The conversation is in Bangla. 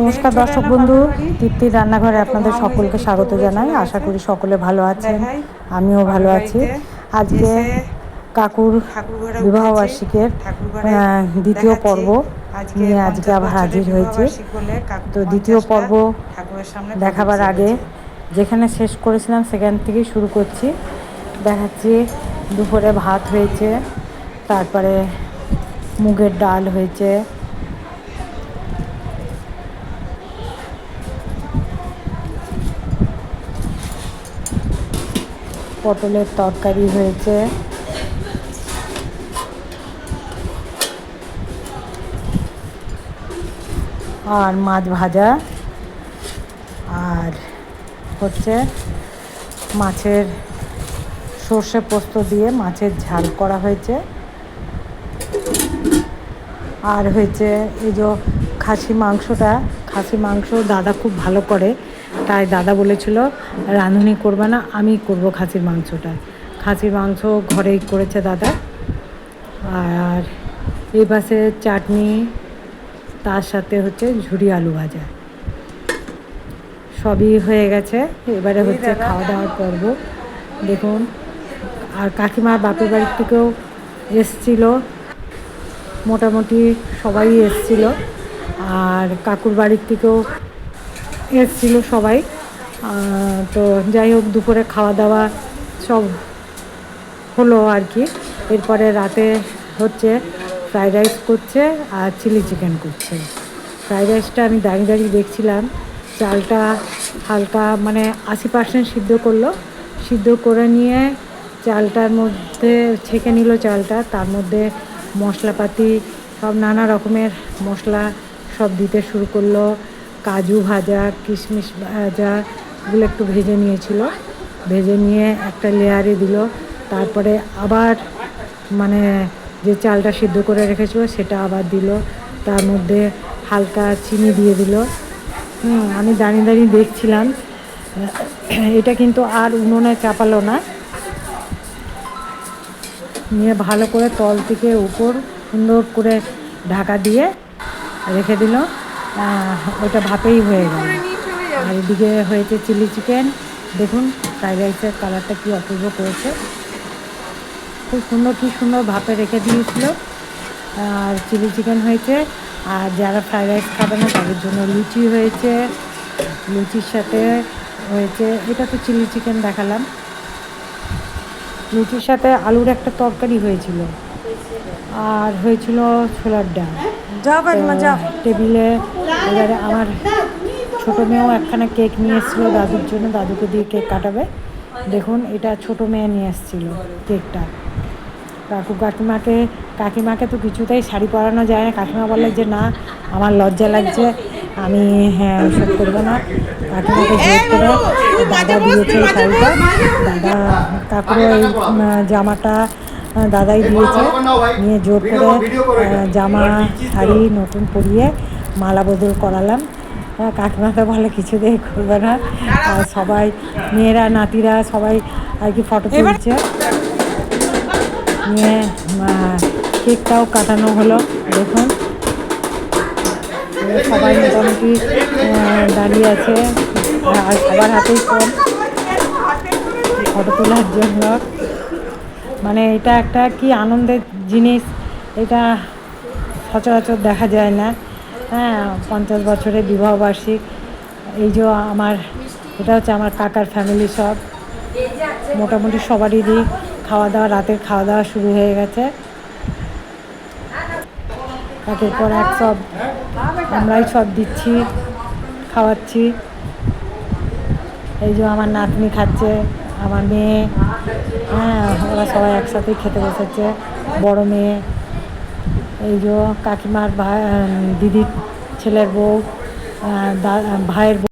নমস্কার দর্শক বন্ধু তৃপ্তির রান্নাঘরে আপনাদের সকলকে স্বাগত জানাই। আশা করি সকলে ভালো আছেন। আমিও ভালো আছি। আজকে কাকুর বিবাহবার্ষিকের দ্বিতীয় পর্ব নিয়ে আজকে আবার হাজির হয়েছে। তো দ্বিতীয় পর্ব দেখাবার আগে যেখানে শেষ করেছিলাম সেখান থেকেই শুরু করছি। দেখাচ্ছি দুপুরে ভাত হয়েছে তারপরে মুগের ডাল হয়েছে পটলের তরকারি হয়েছে। আর মাছ ভাজা। আর হচ্ছে মাছের সর্ষে পোস্ত দিয়ে মাছের ঝাল করা হয়েছে। আর হয়েছে এই যে খাসি মাংসটা, খাসি মাংস দাদা খুব ভালো করে তাই দাদা বলেছিল রাঁধুনি করবে না আমি করব খাসির মাংসটা। খাসির মাংস ঘরেই করেছে দাদা। আর এই পাশে চাটনি তার সাথে হচ্ছে ঝুড়ি আলু ভাজা। সবই হয়ে গেছে। এবারে হচ্ছে খাওয়া দাওয়ার পর্ব। দেখুন আর কাকিমার বাপের বাড়ির থেকেও এসছিল। মোটামুটি সবাই এসছিল। আর কাকুর বাড়ির থেকেও এসছিল সবাই। তো যাই হোক, দুপুরে খাওয়া দাওয়া সব হলো আর কি। এরপরে রাতে হচ্ছে ফ্রাইড রাইস করছে আর চিলি চিকেন করছে। ফ্রাইড রাইসটা আমি দাঁড়িয়ে দাঁড়িয়ে দেখছিলাম। চালটা হালকা মানে আশি পার্সেন্ট সিদ্ধ করল। সিদ্ধ করে নিয়ে চালটার মধ্যে ছেঁকে নিল চালটা। তার মধ্যে মশলাপাতি সব নানা রকমের মশলা সব দিতে শুরু করল। কাজু ভাজা, কিশমিশ ভাজা, এগুলো একটু ভেজে নিয়েছিল। ভেজে নিয়ে একটা লেয়ারে দিল। তারপরে আবার মানে যে চালটা সিদ্ধ করে রেখেছিল সেটা আবার দিল। তার মধ্যে হালকা চিনি দিয়ে দিল। আমি দাঁড়িয়ে দাঁড়িয়ে দেখছিলাম। এটা কিন্তু আর উনুনে চাপালো না। নিয়ে ভালো করে তল থেকে উপর সুন্দর করে ঢাকা দিয়ে রেখে দিল। ওটা ভাপেই হয়ে গেল। আর এদিকে হয়েছে চিলি চিকেন। দেখুন ফ্রাইড রাইসের কালারটা কী অপূর্ব করেছে। খুব সুন্দর কি সুন্দর ভাপে রেখে দিয়েছিল। আর চিলি চিকেন হয়েছে। আর যারা ফ্রাইড রাইস খাবে না তাদের জন্য লুচি হয়েছে। লুচির সাথে হয়েছে এটা তো চিলি চিকেন দেখালাম। লুচির সাথে আলুর একটা তরকারি হয়েছিল। আর হয়েছিল ছোলার ডাল। টেবিলে এবারে আমার ছোটো মেয়েও একখানা কেক নিয়ে এসেছিল দাদুর জন্য দাদুকে দিয়ে কেক কাটাবে দেখুন এটা ছোটো মেয়ে নিয়ে এসেছিল কেকটা কাকু কাকিমাকে কাকিমাকে তো কিছুতেই শাড়ি পরানো যায় না কাকিমা বলে যে না আমার লজ্জা লাগছে আমি হ্যাঁ ওসব করব না কাকিমাকে জোর করে দাদা দিয়েছে এই শাড়িটা দাদা কাকুর এই জামাটা দাদাই দিয়েছে নিয়ে জোর করে জামা শাড়ি নতুন পরিয়ে মালা বদল করালাম। আহ, কাকিমাকে বলে কিছুতেই করবে না। আর সবাই মেয়েরা নাতিরা সবাই আর কি ফটো তুলছে। নিয়ে কেকটাও কাটানো হলো দেখুন। সবাই মোটামুটি দাঁড়িয়ে আছে। আর সবার হাতেই ফোন ফটো তোলার জন্য। মানে এটা একটা কি আনন্দের জিনিস এটা সচরাচর দেখা যায় না। হ্যাঁ পঞ্চাশ বছরের বিবাহবার্ষিক এই যে আমার, এটা হচ্ছে আমার কাকার ফ্যামিলি সব। মোটামুটি সবারই খাওয়া দাওয়া রাতের খাওয়া দাওয়া শুরু হয়ে গেছে। একের পর এক সব, আমরাই সব দিচ্ছি, খাওয়াচ্ছি। এই যে আমার নাতনি খাচ্ছে, আমার মেয়ে। হ্যাঁ ওরা সবাই একসাথেই খেতে বসেছে। বড় মেয়ে। এই যে কাকিমার দিদির ছেলের বউ ভাইয়ের